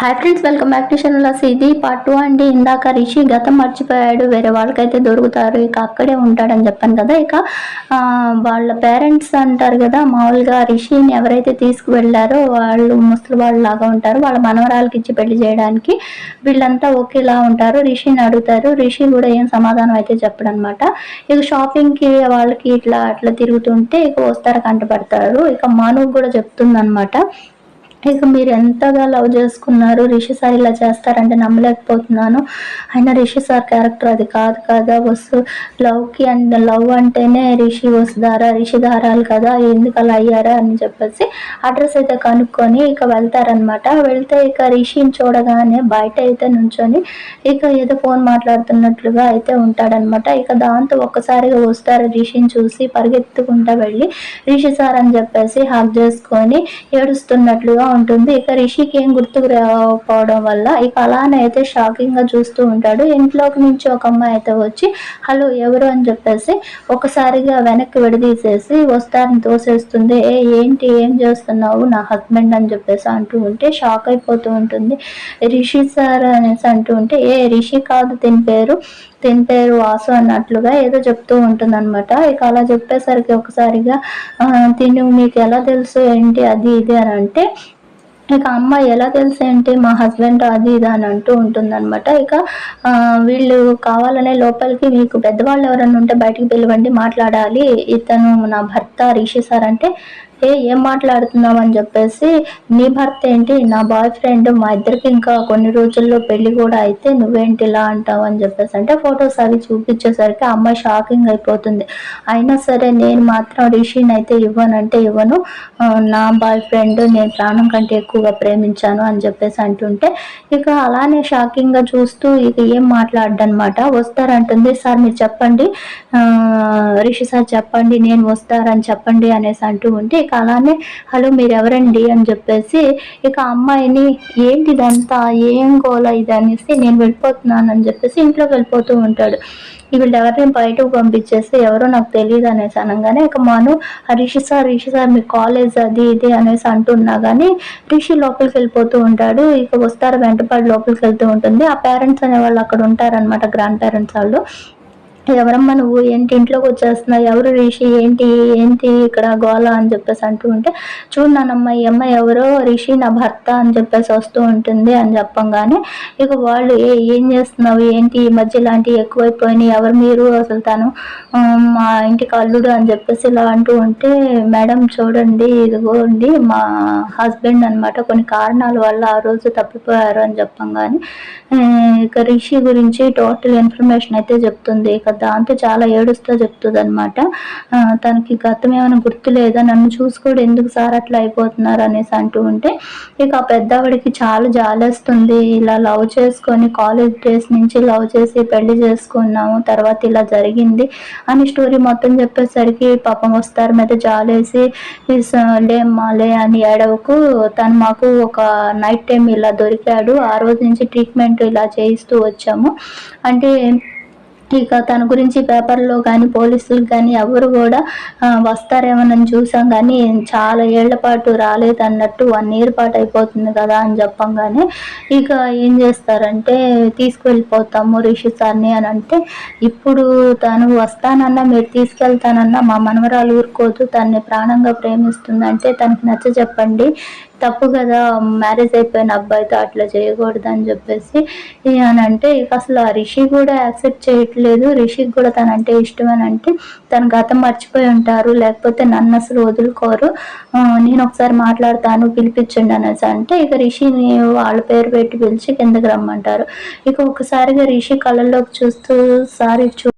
Hi friends welcome back to channel ఇది part two అండి. ఇందాక రిషి గతం మర్చిపోయాడు. వేరే వాళ్ళకైతే దొరుకుతారు. ఇక అక్కడే ఉంటాడని చెప్పాను కదా. ఇక వాళ్ళ పేరెంట్స్ అంటారు కదా మామూలుగా రిషిని ఎవరైతే తీసుకువెళ్ళారో వాళ్ళు ముసలి వాళ్ళు లాగా ఉంటారు. వాళ్ళ మనవరాలకి ఇచ్చి పెళ్ళి చేయడానికి వీళ్ళంతా ఒకేలా ఉంటారు. రిషిని అడుగుతారు. రిషి కూడా ఏం సమాధానం అయితే చెప్పడు అనమాట ఇక షాపింగ్కి వాళ్ళకి ఇట్లా అట్లా తిరుగుతుంటే ఇక వస్తారు కంటపడతారు. ఇక మానవ్ కూడా చెప్తుంది ఇక మీరు ఎంతగా లవ్ చేసుకున్నారు రిషి సార్ ఇలా చేస్తారంటే నమ్మలేకపోతున్నాను. అయినా రిషి సార్ క్యారెక్టర్ అది కాదు కదా వస్తు లవ్కి అండ్ లవ్ అంటేనే రిషి వసుధారా రిషి దారాలు కదా ఎందుకు అలా అయ్యారా అని చెప్పేసి అడ్రస్ అయితే కనుక్కొని ఇక వెళ్తారనమాట వెళ్తే ఇక రిషిని చూడగానే బయట అయితే నుంచొని ఇక ఏదో ఫోన్ మాట్లాడుతున్నట్లుగా అయితే ఉంటాడనమాట ఇక దాంతో ఒక్కసారిగా వస్తారు రిషిని చూసి పరిగెత్తుకుంటా వెళ్ళి రిషి సార్ అని చెప్పేసి హక్ చేసుకొని ఏడుస్తున్నట్లుగా ఉంటుంది ఇక రిషికి ఏం గుర్తుకు రాకపోవడం వల్ల ఇక అలానే అయితే షాకింగ్గా చూస్తూ ఉంటాడు. ఇంట్లోకి నుంచి ఒక అమ్మాయి అయితే వచ్చి హలో ఎవరు? అని చెప్పేసి ఒకసారిగా వెనక్కి విడదీసేసి వస్తారని తోసేస్తుంది. ఏ ఏంటి? ఏం చేస్తున్నావు? నా హస్బెండ్ అని చెప్పేసి అంటూ ఉంటే షాక్ అయిపోతూ ఉంటుంది. రిషి సార్ అనేసి అంటూ ఉంటే ఏ రిషి కాదు దీని పేరు దీని పేరు వాసు అన్నట్లుగా ఏదో చెప్తూ ఉంటుంది అనమాట ఇక అలా చెప్పేసరికి ఒకసారిగా తిను మీకు ఎలా తెలుసు? ఏంటి? అది ఇది అని అంటే ఇక అమ్మాయి ఎలా తెలుసు ఏంటి మా హస్బెండ్ అది ఇది అని అంటూ ఉంటుందన్నమాట. ఇక వీళ్ళు కావాలనే లోపలికి మీకు పెద్దవాళ్ళు ఎవరైనా ఉంటే బయటికి పిలవండి మాట్లాడాలి. ఇతను నా భర్త రిషి సార్ అంటే ఏ ఏం మాట్లాడుతున్నామని అని చెప్పేసి నీ భర్త ఏంటి? నా బాయ్ ఫ్రెండ్ మా ఇద్దరికి ఇంకా కొన్ని రోజుల్లో పెళ్ళి కూడా అయితే నువ్వేంటి ఇలా అంటావు అని చెప్పేసి అంటే ఫొటోస్ అవి చూపించేసరికి ఆ అమ్మాయి షాకింగ్ అయిపోతుంది. అయినా సరే నేను మాత్రం రిషిని అయితే ఇవ్వనంటే ఇవ్వను. నా బాయ్ ఫ్రెండ్ నేను ప్రాణం కంటే ఎక్కువగా ప్రేమించాను అని చెప్పేసి అంటుంటే ఇక అలానే షాకింగ్గా చూస్తూ ఇక ఏం మాట్లాడనమాట. వస్తారంటుంది సార్ మీరు చెప్పండి. రిషి సార్ చెప్పండి నేను వస్తారని చెప్పండి అనేసి అంటూ ఉంటే ఇక అలానే హలో మీరు ఎవరండి అని చెప్పేసి ఇక అమ్మాయిని ఏంటి ఇదంతా? ఏం గోల ఇది? అనేసి నేను వెళ్ళిపోతున్నాను అని చెప్పేసి ఇంట్లోకి వెళ్ళిపోతూ ఉంటాడు. వీళ్ళు ఎవరిని బయటకు పంపించేస్తే ఎవరో నాకు తెలియదు అనేసి అనగానే ఇక మాను "ఆ రిషి సార్ రిషి సార్ మీ కాలేజ్ అది ఇది అనేసి అంటున్నా కానీ రిషి లోపలికి వెళ్ళిపోతూ ఉంటాడు. ఇక వస్తారు వెంటపడి లోపలికి వెళ్తూ ఉంటుంది. ఆ పేరెంట్స్ అనే వాళ్ళు అక్కడ ఉంటారనమాట గ్రాండ్ పేరెంట్స్ వాళ్ళు. ఎవరమ్మా నువ్వు? ఏంటి ఇంట్లోకి వచ్చేస్తున్నావు? ఎవరు రిషి? ఏంటి? ఏంటి ఇక్కడ గోళ అని చెప్పేసి అంటూ ఉంటే చూడు నాన్నమ్మ ఈ అమ్మాయి ఎవరో? రిషి నా భర్త అని చెప్పేసి వస్తూ ఉంటుంది అని చెప్పంగానే ఇక వాళ్ళు ఏ ఏం చేస్తున్నావు? ఏంటి? ఈ మధ్య ఇలాంటివి ఎక్కువైపోయినాయి. ఎవరు మీరు? అసలు తను మా ఇంటికి అల్లుడు అని చెప్పేసి ఇలా అంటూ ఉంటే మేడం చూడండి ఇదిగోండి మా హస్బెండ్ అన్నమాట కొన్ని కారణాల వల్ల ఆ రోజు తప్పిపోయారు అని చెప్పంగానే ఇక రిషి గురించి టోటల్ ఇన్ఫర్మేషన్ అయితే చెప్తుంది. ఇక దాంతో చాలా ఏడుస్తూ చెప్తుంది అనమాట తనకి గతం ఏమైనా గుర్తు లేదా నన్ను చూసి కూడా ఎందుకు సార్ అట్లా అయిపోతున్నారు అనేసి అంటూ ఉంటే ఇక ఆ పెద్దవాడికి చాలా జాలేస్తుంది. ఇలా లవ్ చేసుకొని కాలేజ్ డేస్ నుంచి లవ్ చేసి పెళ్ళి చేసుకున్నాము తర్వాత ఇలా జరిగింది అని స్టోరీ మొత్తం చెప్పేసరికి పాపం వస్తారు మీద జాలేసి లే మాలే అని ఏడవకు. తను మాకు ఒక నైట్ టైం ఇలా దొరికాడు. ఆ రోజు నుంచి ట్రీట్మెంట్ ఇలా చేయిస్తూ వచ్చాము. అంటే ఇక తన గురించి పేపర్లో కానీ పోలీసులు కానీ ఎవరు కూడా వస్తారేమో వస్తారేమోనని చూసాం. కానీ చాలా ఏళ్ళ పాటు రాలేదు అన్నట్టు వన్ ఇయర్ పాటు అయిపోతుంది కదా అని చెప్పంగానే ఇక ఏం చేస్తారంటే తీసుకువెళ్ళిపోతాము రిషి సార్ని అని అంటే ఇప్పుడు తను వస్తానన్నా మీరు తీసుకెళ్తానన్నా మా మనవరాలు ఊరుకోదు తన్ని ప్రాణంగా ప్రేమిస్తుందంటే తనకి నచ్చ చెప్పండి. తప్పు కదా మ్యారేజ్ అయిపోయిన అబ్బాయితో అట్లా చేయకూడదు అని చెప్పేసి అని అంటే ఇక అసలు ఆ రిషి కూడా యాక్సెప్ట్ చేయట్లేదు. రిషికి కూడా తనంటే ఇష్టం అని అంటే తన గతం మర్చిపోయి ఉంటారు. లేకపోతే నన్ను అసలు వదులుకోరు. నేను ఒకసారి మాట్లాడతాను పిలిపించండి అనేసి అంటే ఇక రిషిని వాళ్ళ పేరు పెట్టి పిలిచి కిందకి రమ్మంటారు. ఇక ఒకసారిగా రిషి కళ్ళల్లోకి చూస్తూ సారి చూ